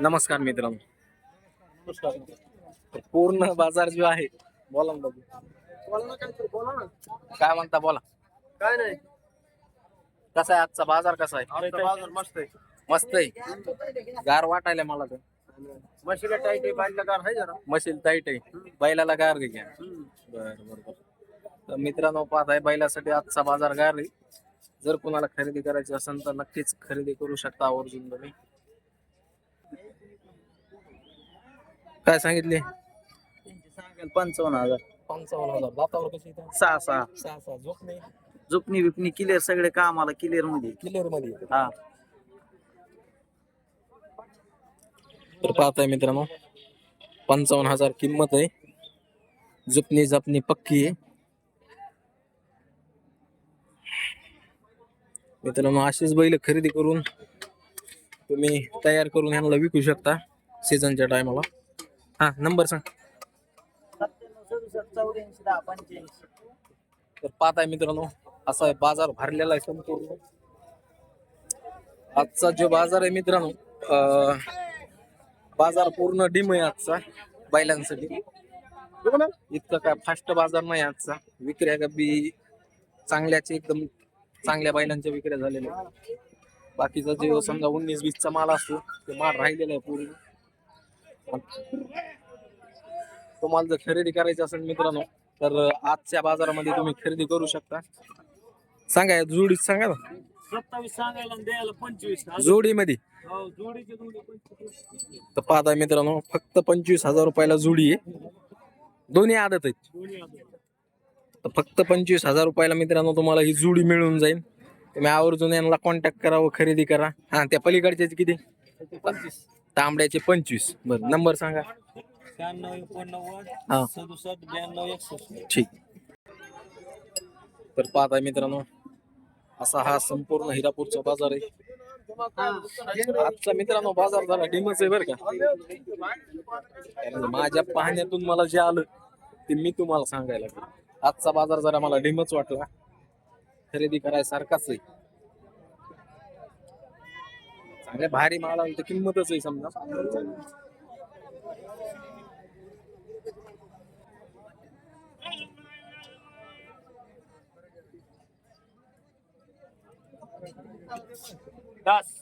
नमस्कार मित्रांनो. पूर्ण बाजार जो आहे बोला ना काय म्हणता बोला. काय नाही. कसा आहे आजचा बाजार कसा आहे? बाजार मस्त आहे. मस्त आहे. गार वाटायला मला तर. म्हशीला टाईट आहे बाईला गार आहे जरा. मशील ताईट आहे. बैलाला गार दे घ्या बर बर बर. तर मित्रांनो पाहत आहे बैलासाठी आजचा बाजार गार आहे. जर कुणाला खरेदी करायची असेल तर नक्कीच खरेदी करू शकता आवर्जून तुम्ही. काय सांगितले? पंचावन्न हजार. पंचावन्न हजार. दातावर कशी सहा सहा. सहा सहा. झोप नाही जुकनी बिकनी क्लिअर सगळे कामाला क्लिअरमध्ये. क्लिअरमध्ये. हा. तर पाहताय मित्रांनो पंचावन्न हजार किंमत आहे. जुपणी जपणी पक्की आहे. मित्रांनो अशीच बैल खरेदी करून तुम्ही तयार करून ह्यांना विकू शकता सीझनच्या टायमाला हा नंबर सांग. तर पाहताय मित्रांनो असा बाजार भरलेला आहे संपूर्ण. आजचा जो बाजार आहे मित्रांनो बाजार पूर्ण डिम आहे आजचा बैलांसाठी. इतका काय फास्ट बाजार नाही आजचा. विक्र्या का बी चांगल्याचे एकदम चांगल्या बैलांच्या विक्र्या झालेल्या आहेत. बाकीचा जे समजा उन्नीस वीसचा माल असतो ते माल राहिलेला आहे पूर्ण. तुम्हाला जर खरेदी करायची असेल मित्रांनो तर आजच्या बाजारामध्ये तुम्ही खरेदी करू शकता. सांगा या जोडीत सांगा ना. सत्तावीस सांगायला द्यायला पंचवीस. जोडीमध्ये? हो जोडी तर पाहता मित्रांनो फक्त पंचवीस हजार रुपयाला जोडी आहे. दोन्ही आदत आहेत. तर फक्त पंचवीस हजार रुपयाला मित्रांनो तुम्हाला ही जोडी मिळून जाईल. तुम्ही आवर्जून यांना कॉन्टॅक्ट करा व खरेदी करा. हा त्या पलीकडच्याचे किती? पंचवीस. तांबड्याचे पंचवीस. बरं नंबर सांगा. शहाण्णव एकोणनव्वद हा. सदुसष्ट ब्याण्णव एकसष्ट. ठीक. तर पाहताय मित्रांनो असा हा संपूर्ण हिरापूरचा बाजार आहे. आजचा मित्रांनो बाजार झाला डिमच आहे बरं का. माझ्या पाहण्यातून मला जे आलं ते मी तुम्हाला सांगायला. आजचा बाजार जरा मला डिमच वाटला. खरेदी करायसारखाच आहे. चांगल्या भारी माल आला तर किंमतच आहे समजा. दस.